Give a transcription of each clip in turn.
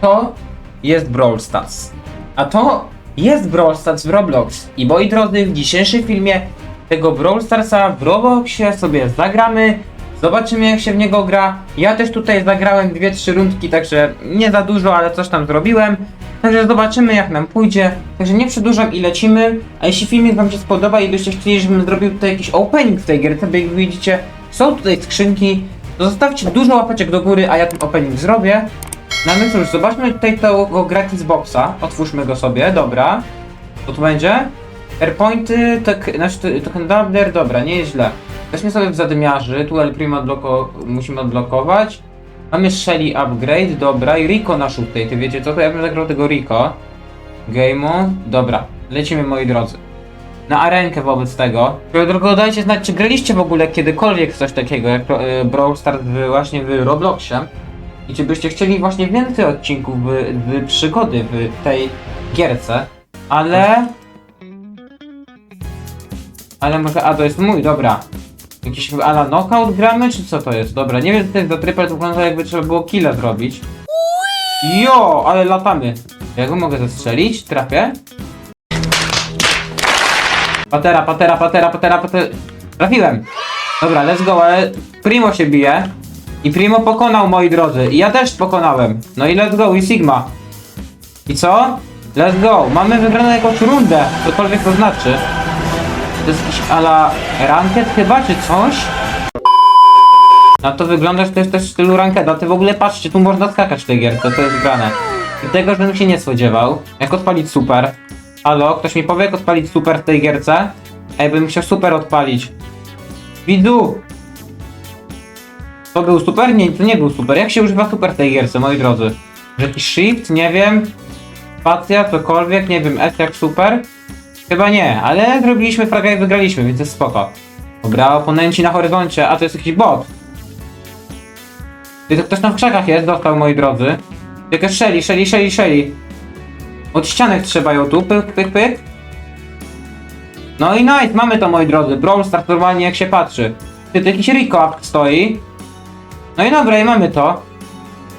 To jest Brawl Stars. A to jest Brawl Stars w Roblox. I moi drodzy, w dzisiejszym filmie tego Brawl Starsa w Robloxie sobie zagramy. Zobaczymy jak się w niego gra. Ja też tutaj zagrałem 2-3 rundki, także nie za dużo, ale coś tam zrobiłem. Także zobaczymy jak nam pójdzie. Także nie przedłużam i lecimy. A jeśli filmik wam się spodoba i byście chcieli, żebym zrobił tutaj jakiś opening w tej gierce, bo jak widzicie, są tutaj skrzynki, to zostawcie dużo łapeczek do góry, a ja ten opening zrobię. No ale cóż, zobaczmy tutaj tego gratis boxa. Otwórzmy go sobie, dobra. Co tu będzie? Airpointy, tok, znaczy token doubler, dobra, nie jest źle. Weźmy sobie w zadymiarzy, tu El Primo odbloko, musimy odblokować. Mamy Shelly upgrade, dobra, i Rico nasz tutaj, ty wiecie co, to ja bym zagrał tego Rico. Game'u, dobra, lecimy moi drodzy. Na arenkę wobec tego. Tylko dajcie znać, czy graliście w ogóle kiedykolwiek coś takiego jak e, Brawl Stars właśnie w Robloxie. I czy byście chcieli właśnie więcej odcinków w przygody w tej gierce, ale... Ale może, a to jest mój, dobra. Jakiś ala knockout gramy, czy co to jest? Dobra, nie wiem, jest do triple, wygląda jakby trzeba było killa zrobić. Jo, ale latamy. Ja go mogę zastrzelić? Trafię? Patera, patera, patera, patera, patera. Trafiłem. Dobra, let's go, ale Primo się bije. I Primo pokonał, moi drodzy. I ja też pokonałem. No i let's go, i Sigma. I co? Let's go. Mamy wygraną jakąś rundę. Cokolwiek to znaczy. To jest jakiś ala ranket chyba, czy coś? Na to wygląda, że to jest też w stylu rankeda. Ty w ogóle patrzcie, tu można skakać w tej gierce, to jest grane. I tego, żebym się nie spodziewał. Jak odpalić super? Halo, ktoś mi powie, jak odpalić super w tej gierce? Ej, bym chciał super odpalić. Widzu! To był super? Nie, to nie był super. Jak się używa super w tej gierce, moi drodzy? Jakiś shift? Nie wiem. Spacja, cokolwiek, nie wiem, S jak super? Chyba nie, ale zrobiliśmy fragę i wygraliśmy, więc jest spoko. Dobra, oponenci na horyzoncie, a to jest jakiś bot. Ty, to ktoś tam w krzakach jest, dostał, moi drodzy. Tylko Shelly, Shelly, Shelly, Shelly. Od ścianek trzeba ją tu, pyk, pyk, pyk. No i nice, mamy to moi drodzy. Brawl Stars normalnie jak się patrzy. Ty, tu jakiś Rico stoi. No i dobra, i mamy to.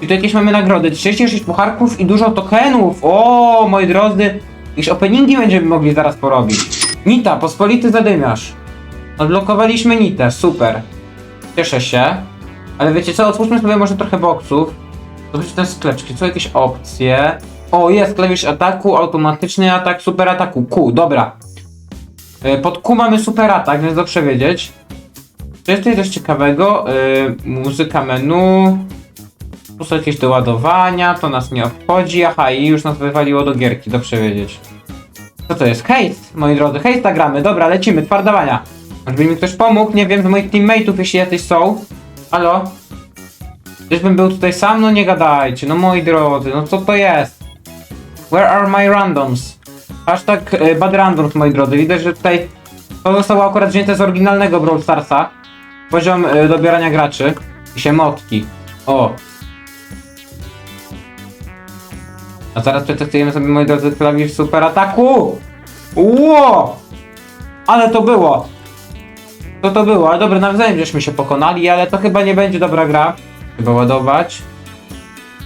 I tu jakieś mamy nagrody. 36 pucharków i dużo tokenów. O, moi drodzy. Jakieś openingi będziemy mogli zaraz porobić. Nita, pospolity zadymiarz. Odblokowaliśmy Nitę, super. Cieszę się. Ale wiecie co, otwórzmy sobie może trochę boksów. Zobaczcie te sklepczki, są jakieś opcje. O, jest klawisz ataku, automatyczny atak, super ataku. Q, dobra. Y, Pod Q mamy super atak, więc dobrze wiedzieć. Co jest tutaj coś ciekawego? Y, muzyka menu. Tu są jakieś doładowania, to nas nie obchodzi. Aha, i już nas wywaliło do gierki, dobrze wiedzieć. Co to jest? Hejst, moi drodzy, hejsta gramy. Dobra, lecimy, twardawania. Żeby mi ktoś pomógł, nie wiem, z moich teammateów, jeśli jacyś są. Halo? Czyżbym był tutaj sam? No nie gadajcie, no moi drodzy, no co to jest? Where are my randoms? Hashtag e, bad randoms, moi drodzy. Widać, że tutaj to zostało akurat wzięte z oryginalnego Brawl Starsa. Poziom e, dobierania graczy. I się motki. O. A zaraz przetestujemy sobie, moi drodzy, klawisz super ataku! Ło! Ale to było! Co to było? Ale dobra, nawzajem żeśmy się pokonali, ale to chyba nie będzie dobra gra. Chyba ładować.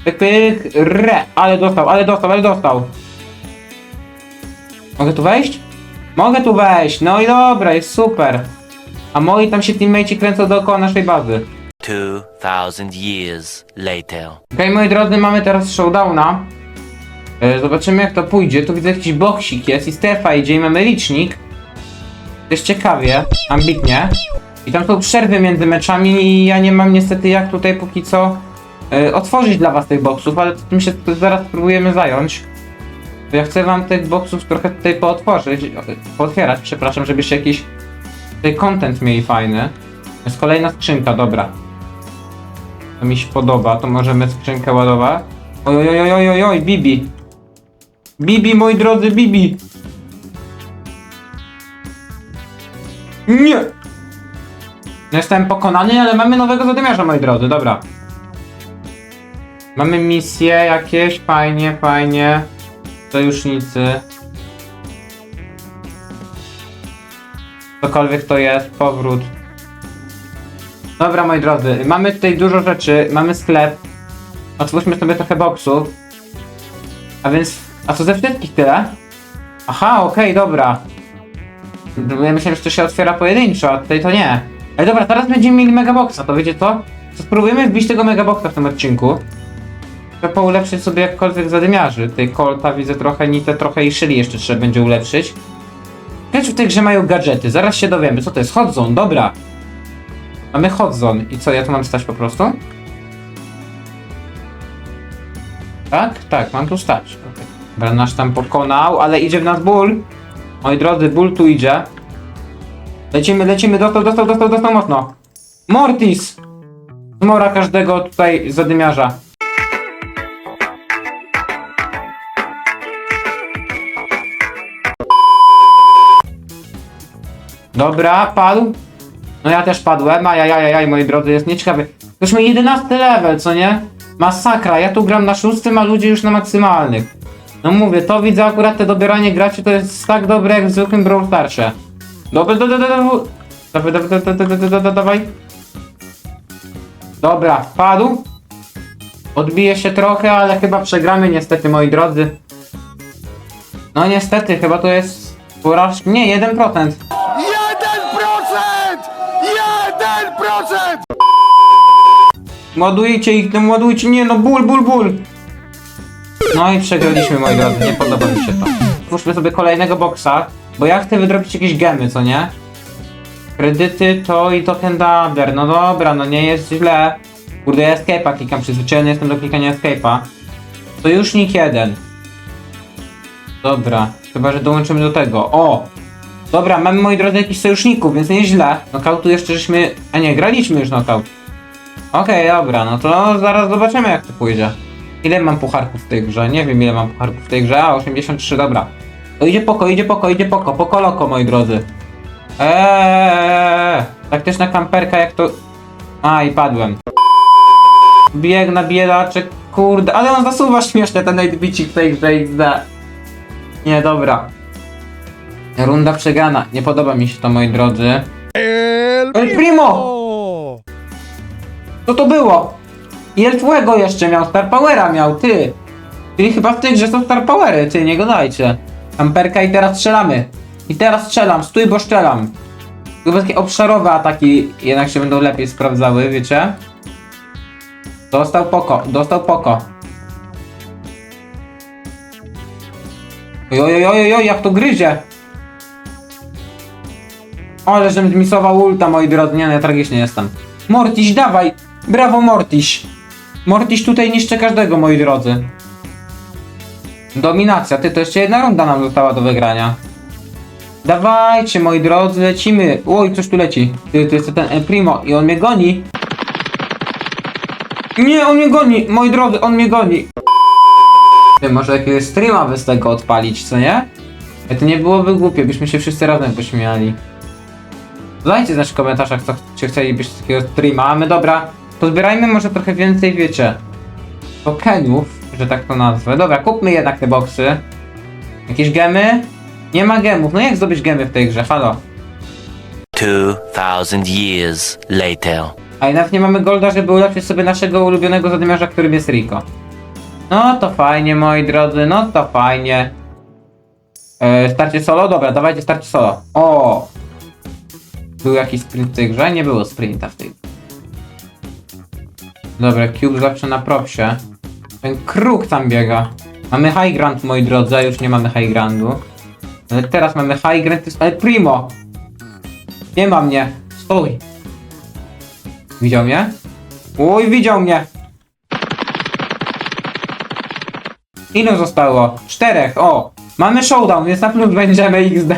Pyk, pyk, re! Ale dostał, ale dostał, ale dostał. Mogę tu wejść? Mogę tu wejść, no i dobra, jest super. A moi tam się teammateci kręcą dookoła naszej bazy. 2000 years later. Okej, moi drodzy, mamy teraz showdowna. E, Zobaczymy jak to pójdzie. Tu widzę jakiś boksik jest i strefa idzie i mamy licznik. Jest ciekawie, ambitnie. I tam są przerwy między meczami i ja nie mam niestety jak tutaj póki co e, otworzyć dla was tych boksów, ale tym się zaraz spróbujemy zająć. Ja chcę wam tych boksów trochę tutaj pootworzyć, pootwierać, przepraszam, żebyście jakiś content mieli fajny. Jest kolejna skrzynka, dobra. To mi się podoba, to możemy skrzynkę ładować. Oj, oj, oj, oj, oj, Bibi. Bibi, moi drodzy, Bibi. Nie! No Jestem pokonany, ale mamy nowego zadymiarza, moi drodzy, dobra. Mamy misje jakieś, fajnie, fajnie. Sojusznicy. Cokolwiek to jest, powrót. Dobra, moi drodzy, mamy tutaj dużo rzeczy, mamy sklep. Otwórzmy sobie trochę boksów. A więc, a co ze wszystkich tyle? Aha, okej, dobra. Ja myślałem, że to się otwiera pojedynczo, a tutaj to nie. Ale dobra, teraz będziemy mieli megaboxa, to wiecie co? To spróbujemy wbić tego megaboxa w tym odcinku. Trzeba ulepszyć sobie jakkolwiek zadymiarzy. Tej Colta widzę trochę, Nitę trochę i Shelly jeszcze trzeba będzie ulepszyć. Wiecie, w tej grze mają gadżety, zaraz się dowiemy. Co to jest? Hot Zone, dobra. Mamy Hot Zone. I co, ja tu mam stać po prostu? Tak? Tak, mam tu stać. Okay. Dobra, nasz tam pokonał, ale idzie w nas ból. Moi drodzy, ból tu idzie. Lecimy, lecimy, dostał, dostał, dostał, dostał mocno. Mortis! Zmora każdego tutaj zadymiarza. Dobra, padł. No ja też padłem, ajajajaj, moi drodzy, jest nieciekawy. Już ma 11 level, co nie? Masakra, ja tu gram na szóstym, a ludzie już na maksymalnych. No mówię, to widzę akurat te dobieranie graczy to jest tak dobre jak w zwykłym Brawl Starsie. Dobra, dobra, dobra, dobra. Dawaj, dawaj, dawaj, dawaj. Dobra, padł. Odbije się trochę, ale chyba przegramy niestety, moi drodzy. No niestety, chyba to jest porażka. Nie, 1%. 1%! 1%! Ładujcie ich, no ładujcie, nie no, ból, ból, ból. No i przegraliśmy, moi drodzy, nie podoba mi się to. Twórzmy sobie kolejnego boksa, bo ja chcę wydrobić jakieś gemy, co nie? Kredyty to i token doubler, no dobra, no nie jest źle. Kurde, ja escape'a klikam, przyzwyczajony jestem do klikania escape'a. Sojusznik jeden. Dobra, chyba, że dołączymy do tego. O! Dobra, mamy, moi drodzy, jakichś sojuszników, więc nieźle. Knockoutu jeszcze żeśmy... A nie, graliśmy już knockout. Okej, dobra, no to zaraz zobaczymy jak to pójdzie. Ile mam pucharków w tej grze? Nie wiem ile mam pucharków w tej grze, a 83, dobra. To idzie poko, idzie poko, idzie poko, poko loko moi drodzy. Eee, taktyczna kamperka jak to... A i padłem. Bieg biedaczek, kurde, ale on zasuwa śmiesznie ten 8 w tej grze XD. Nie, dobra. Runda przegrana, nie podoba mi się to moi drodzy. El Primo! Co to było? I Elfłego jeszcze miał, Star Powera miał, ty. Czyli chyba w tej grze są Star Powery, ty, nie gadajcie. Amperka i teraz strzelamy. I teraz strzelam, stój, bo strzelam. Chyba takie obszarowe ataki jednak się będą lepiej sprawdzały, wiecie? Dostał poko, dostał poko. Ojojojojoj, jak to gryzie. Ale żebym zmisował ulta, moi drodzy, nie, no ja tragicznie jestem. Mortiś, dawaj! Brawo, Mortiś! Mortiś tutaj niszczy każdego, moi drodzy. Dominacja, ty, to jeszcze jedna runda nam została do wygrania. Dawajcie, moi drodzy, lecimy. Oj, coś tu leci. Ty, to jest ten Primo i on mnie goni. Nie, on mnie goni, moi drodzy, on mnie goni. Ty, może jakiegoś streama z tego odpalić, co nie? To nie byłoby głupie, byśmy się wszyscy razem pośmiali. Dajcie znać w komentarzach, co, czy chcielibyście takiego streama, a my dobra, pozbierajmy może trochę więcej, wiecie, tokenów, że tak to nazwę. Dobra, kupmy jednak te boksy. Jakieś gemy? Nie ma gemów, no jak zdobyć gemy w tej grze, halo? 2000 years later. A i nawet nie mamy golda, żeby ulepszyć sobie naszego ulubionego zadymiarza, którym jest Rico. No to fajnie, moi drodzy, no to fajnie. E, starcie solo? Dobra, dawajcie starcie solo. O! Był jakiś sprint w tej grze? Nie było sprinta w tej Dobra, Cube zawsze na propsie. Ten kruk tam biega. Mamy high ground, moi drodzy, już nie mamy high groundu. Ale teraz mamy high ground, to jest... Ale primo! Nie ma mnie. Stój. Widział mnie? Oj, widział mnie! Ilu zostało? Czterech, o! Mamy showdown, więc na plus będziemy XD.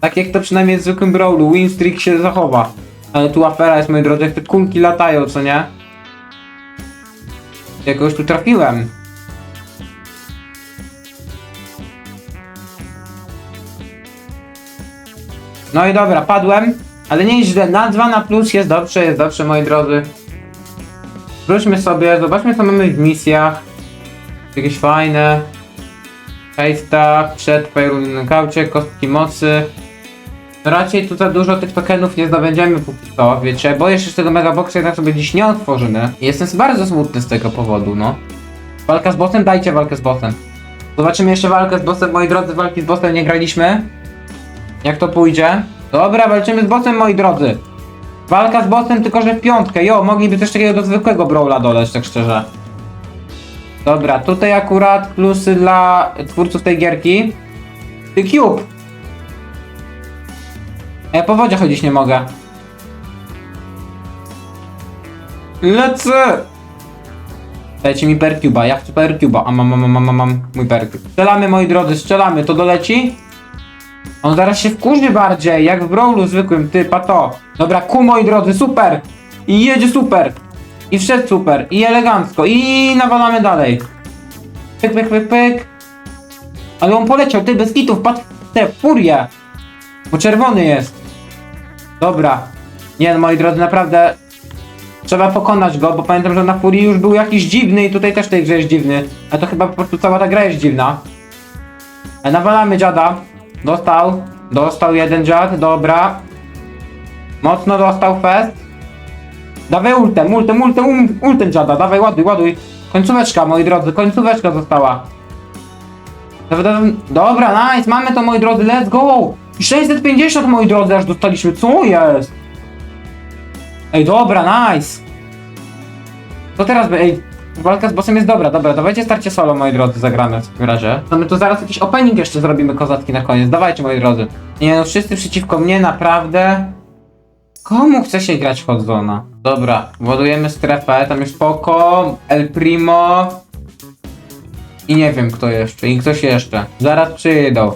Tak jak to przynajmniej w zwykłym brawlu, win streak się zachowa. Ale tu afera jest, moi drodzy, jak te kulki latają, co nie? Jakoś tu trafiłem. No i dobra, padłem, ale nie źle. Na 2 na plus jest dobrze, jest dobrze, moi drodzy. Wróćmy sobie, zobaczmy co mamy w misjach. Jakieś fajne. Hejsta, przetrwaj rundy na kaucie, kostki mocy. Raczej tu za dużo tych tokenów nie zdobędziemy póki co, wiecie, boję się, że tego megaboxa jednak sobie dziś nie otworzymy. Jestem bardzo smutny z tego powodu, no. Walka z bossem? Dajcie walkę z bossem. Zobaczymy jeszcze walkę z bossem, moi drodzy, walki z bossem nie graliśmy. Jak to pójdzie? Dobra, walczymy z bossem, moi drodzy. Walka z bossem, tylko że w piątkę. Jo, mogliby też takiego do zwykłego brawla doleć, tak szczerze. Dobra, tutaj akurat plusy dla twórców tej gierki. Ty Cube! Ja po wodzie chodzić nie mogę. Lecę! Dajcie mi percuba, ja chcę percuba. A mam, mam, mam, mam, mam mój percube. Strzelamy, moi drodzy, strzelamy. To doleci? On zaraz się wkurzy bardziej, jak w brawlu zwykłym, ty, pato. Dobra, ku, moi drodzy, super! I jedzie super! I wszedł super, i elegancko, i nawalamy dalej. Pyk, pyk, pyk, pyk. Ale on poleciał, ty, bez kitów, patrz w tę furię. Bo czerwony jest. Dobra. Nie, no, moi drodzy, naprawdę Trzeba pokonać go, bo pamiętam, że na Furii już był jakiś dziwny i tutaj też tej grze jest dziwny. A to chyba po prostu cała ta gra jest dziwna. E, Nawalamy dziada. Dostał. Dostał jeden dziad, dobra. Mocno dostał fest. Dawaj ultem, ultem, ultem, um, ultem dziada, dawaj ładuj, ładuj. Końcóweczka, moi drodzy, końcóweczka została. Dobra, nice, mamy to, moi drodzy, let's go! 650, moi drodzy, aż dostaliśmy, co jest? Ej, dobra, nice! To teraz, by- ej, walka z bossem jest dobra, dobra, dawajcie starcie solo, moi drodzy, zagramy w takim razie. No my tu zaraz jakiś opening jeszcze zrobimy kozacki na koniec, dawajcie, moi drodzy. Nie no, wszyscy przeciwko mnie, naprawdę. Komu chce się grać w Hodzona? Dobra, ładujemy strefę, tam jest Poco, El Primo i nie wiem kto jeszcze, i ktoś jeszcze. Zaraz przyjdą.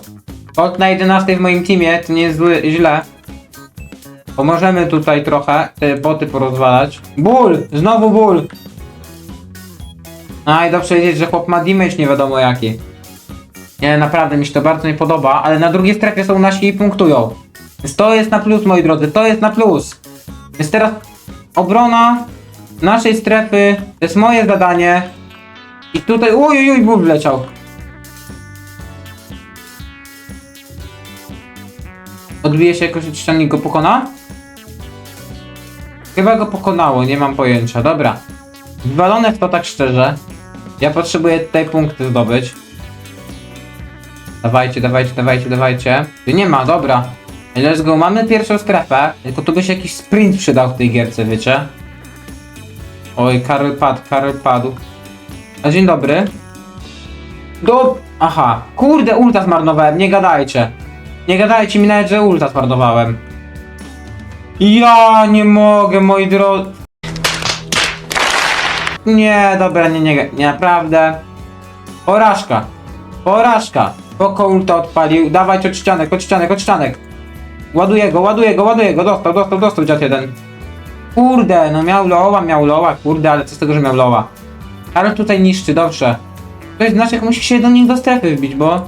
Kot na 11 w moim teamie, to nie jest zły, źle. Pomożemy tutaj trochę te boty porozwalać. Ból! Znowu ból! A i dobrze wiedzieć, że chłop ma damage nie wiadomo jaki. Nie, naprawdę mi się to bardzo nie podoba, ale na drugiej strefie są nasi i punktują. Więc to jest na plus, moi drodzy, to jest na plus. Więc teraz obrona naszej strefy, to jest moje zadanie. I tutaj, oj, ból wleciał. Odbije się jakoś od ściany go pokona? Chyba go pokonało, nie mam pojęcia. Dobra. Wywalone w to tak szczerze. Ja potrzebuję tutaj punkty zdobyć. Dawajcie, dawajcie, dawajcie, dawajcie. Tu nie ma, dobra. Let's go, mamy pierwszą strefę. Tylko tu by się jakiś sprint przydał w tej gierce, wiecie? Oj, Karol padł, Karol padł. A dzień dobry. Do... Aha. Kurde, ulta zmarnowałem, nie gadajcie. Nie gadajcie mi nawet, że ulta zmarnowałem. Ja nie mogę, moi drodzy. Nie, dobra, nie, nie, nie, naprawdę. Porażka. Porażka. Poko ulta odpalił. Dawać od ścianek, od. Ładuję go, ładuję go, ładuję go. Dostał, dostał, dostał dziad jeden. Kurde, no miał loła, miał loła, kurde, ale co z tego, że miał loła. Ale tutaj niszczy, dobrze. To jest znaczy, jak musi się do nich do strefy wbić, bo...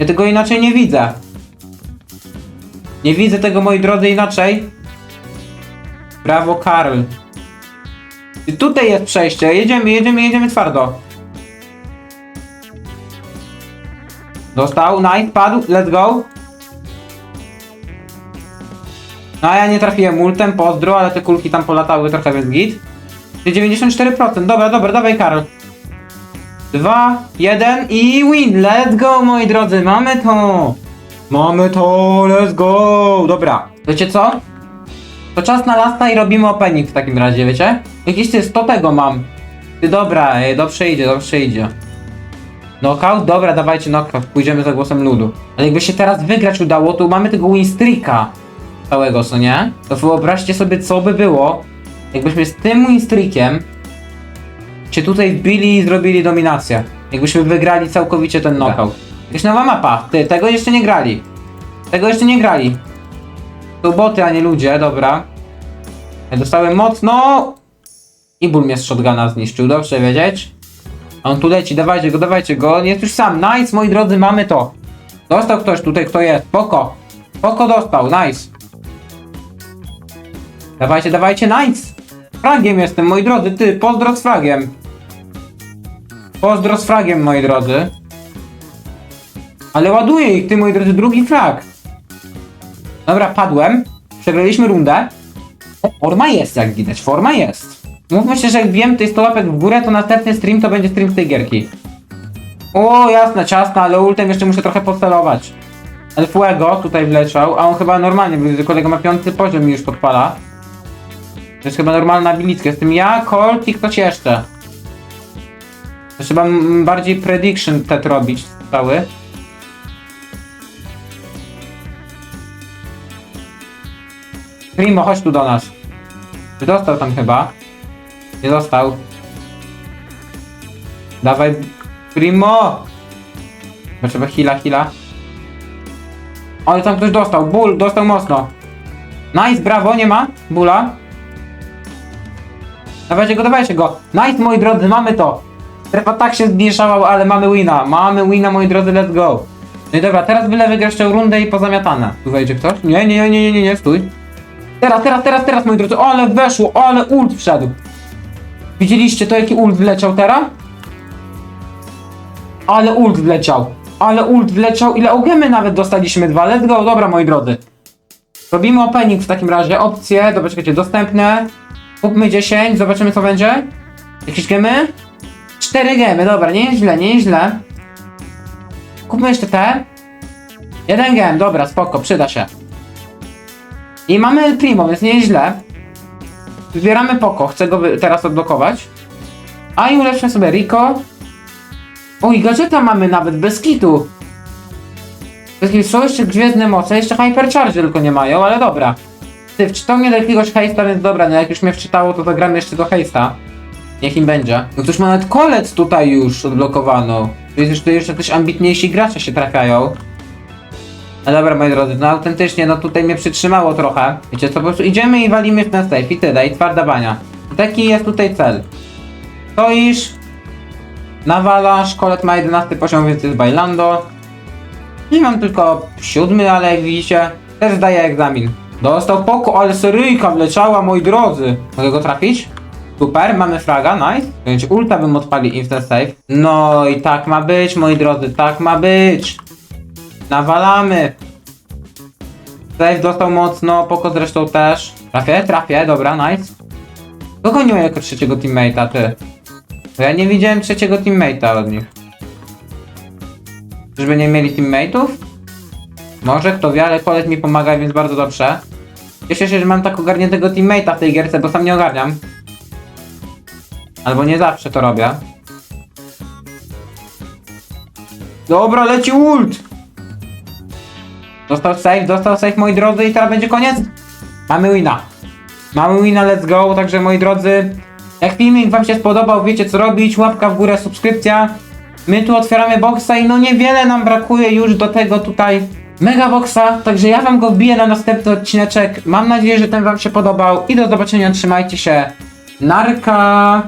Ja tego inaczej nie widzę. Nie widzę tego, moi drodzy, inaczej. Brawo, Karl. I tutaj jest przejście. Jedziemy, jedziemy, jedziemy twardo. Dostał, nice, padł, let's go. No a ja nie trafiłem ultem, pozdro, ale te kulki tam polatały trochę, więc git. Czyli 94%, dobra, dobra, dawaj Karl. 2, 1 i win, let's go moi drodzy, mamy to. Mamy to, let's go! Dobra, wiecie co? To czas na lasta i robimy opening w takim razie, wiecie? Jakiś ty 100 tego mam. Ty dobra, ej, dobrze idzie, dobrze idzie. Knockout? Dobra, dawajcie knockout, pójdziemy za głosem ludu. Ale jakby się teraz wygrać udało, to mamy tego win streaka całego, co nie? To wyobraźcie sobie, co by było, jakbyśmy z tym win streakiem się tutaj wbili i zrobili dominację. Jakbyśmy wygrali całkowicie ten knockout. Jakaś nowa mapa. Ty, tego jeszcze nie grali. Tego jeszcze nie grali. To boty, a nie ludzie, dobra. Ja dostałem mocno. I ból mnie z shotguna zniszczył, dobrze wiedzieć. On tu leci, dawajcie go, dawajcie go. On jest już sam. Nice, moi drodzy, mamy to. Dostał ktoś tutaj, kto jest. Poko. Poko dostał, nice. Dawajcie, dawajcie, nice. Fragiem jestem, moi drodzy, ty, pozdro z fragiem. Pozdro z fragiem, moi drodzy. Ale ładuję ich, ty, moi drodzy, drugi frag. Dobra, padłem. Przegraliśmy rundę. O, forma jest, jak widać, forma jest. Mówmy się, że jak wiem tej 100 łapek w górę, to następny stream to będzie stream z tej gierki. O, jasne, ciasna, ale ultem jeszcze muszę trochę pocelować. El Fuego tutaj wleciał, a on chyba normalnie, bo kolega ma piąty poziom i już podpala. To jest chyba normalna abilitka. Jestem ja, Colt i ktoś jeszcze. Trzeba bardziej prediction tet robić cały. Primo, chodź tu do nas. Ty dostał tam chyba. Nie dostał. Dawaj, Primo! Bo trzeba hila, hila. Ale tam ktoś dostał. Ból, dostał mocno. Nice, brawo, nie ma? Bula. Dawajcie go, dawajcie go. Nice, moi drodzy, mamy to. Strefa tak się zmniejszała, ale mamy wina. Mamy wina, moi drodzy, let's go. No i dobra, teraz byle wygrać tę rundę i pozamiatane. Tu wejdzie ktoś? Nie, nie, nie, nie, nie, nie, stój. Teraz, teraz, teraz, teraz, moi drodzy. Ale weszło, ale ult wszedł. Widzieliście to, jaki ult wleciał teraz? Ale ult wleciał. Ale ult wleciał. Ile ogemy nawet dostaliśmy? Dwa. Let's go. Dobra, moi drodzy. Robimy opening w takim razie. Opcje. Dobra, czekajcie. Dostępne. Kupmy 10. Zobaczymy, co będzie. Jakieś gemy? 4 gemy. Dobra, nie jest źle, nie jest źle. Kupmy jeszcze te. Jeden gem. Dobra, spoko. Przyda się. I mamy Primo, więc nie jest źle. Wybieramy Poko. Chcę go teraz odblokować. A i ulepszymy sobie Rico. Oj, gadżeta mamy nawet bez kitu. Bez kitu. Są jeszcze gwiezdne moce, jeszcze Hypercharge tylko nie mają, ale dobra. Ty, wczytał mnie do jakiegoś hejsta, więc dobra, no jak już mnie wczytało, to zagramy jeszcze do hejsta. Niech im będzie. No ktoś ma nawet kolec tutaj już odblokowano. Jest jeszcze, jeszcze też ambitniejsi gracze się trafiają. No dobra, moi drodzy, no autentycznie, no tutaj mnie przytrzymało trochę. Wiecie co, po prostu idziemy i walimy w ten safe i tyle, i twarda bania. Taki jest tutaj cel. Stoisz, nawalasz, kolet ma 11 poziom, więc jest bailando. I mam tylko siódmy, ale jak widzicie, też zdaję egzamin. Dostał poko, ale seryjka wleciała, moi drodzy. Mogę go trafić? Super, mamy fraga, nice. Więc ulta bym odpalił instant save. No i tak ma być, moi drodzy, tak ma być. Nawalamy. Save dostał mocno, poko zresztą też. Trafię, trafię, dobra, nice. Kogo nie jako trzeciego teammate'a, ty? Bo ja nie widziałem trzeciego teammate'a od nich. Czyżby nie mieli teammate'ów? Może, kto wie, ale koleś mi pomaga, więc bardzo dobrze. Cieszę się, że mam tak ogarniętego teammate'a w tej gierce, bo sam nie ogarniam. Albo nie zawsze to robię. Dobra, leci ult! Dostał save, dostał save, moi drodzy, i teraz będzie koniec? Mamy wina. Mamy wina, let's go, także moi drodzy, jak filmik wam się spodobał, wiecie co robić, łapka w górę, subskrypcja. My tu otwieramy boxa i no niewiele nam brakuje już do tego tutaj mega boxa, także ja wam go wbiję na następny odcineczek. Mam nadzieję, że ten wam się podobał i do zobaczenia, trzymajcie się. Narka!